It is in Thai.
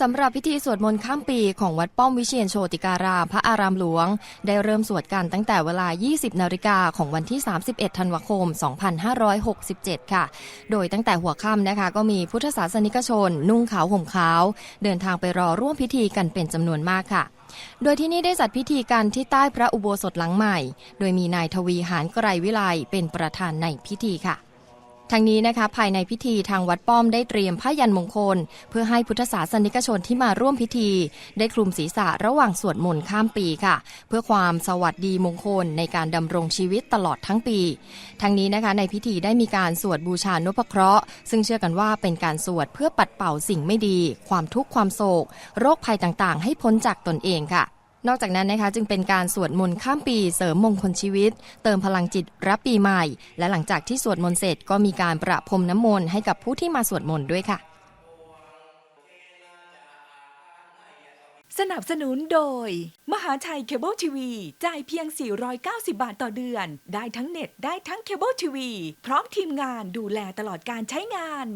สำหรับพิธีสวดมนต์ข้ามปีของวัดป้อมวิเชียนโชติการามพระอารามหลวง ได้เริ่มสวดกันตั้งแต่เวลา 20 นาฬิกาของวันที่ 31 ธันวาคม 2567 ค่ะ โดยตั้งแต่หัวค่ำนะคะ ก็มีพุทธศาสนิกชน นุ่งขาวห่มขาว เดินทางไปรอร่วมพิธีกันเป็นจำนวนมากค่ะโดยที่นี่ได้จัดพิธีกันที่ใต้พระอุโบสถหลังใหม่ โดยมีนายทวีหานไกรวิไลเป็นประธานในพิธีค่ะ ทางนี้นะคะภายในพิธีทางวัดป้อมได้เตรียมผ้ายันมงคล เพื่อให้พุทธศาสนิกชนที่มาร่วมพิธี ได้คลุมศีรษะระหว่างสวดมนต์ข้ามปีค่ะ เพื่อความสวัสดีมงคลในการดำรงชีวิตตลอดทั้งปี ทางนี้นะคะในพิธีได้มีการสวดบูชานพเคราะห์ ซึ่งเชื่อกันว่าเป็นการสวดเพื่อปัดเป่าสิ่งไม่ดี ความทุกข์ความโศก โรคภัยต่างๆ ให้พ้นจากตนเองค่ะ นอกจากนั้นนะคะจึงเป็นการสวดมนต์ข้ามปีเสริมมงคลชีวิต เติมพลังจิตรับปีใหม่ และหลังจากที่สวดมนต์เสร็จก็มีการประพรมน้ำมนต์ให้กับผู้ที่มาสวดมนต์ด้วยค่ะ สนับสนุนโดย มหาชัยเคเบิลทีวีจ่ายเพียง 490 บาทต่อเดือน ได้ทั้งเน็ตได้ทั้งเคเบิลทีวีพร้อมทีมงานดูแลตลอดการใช้งาน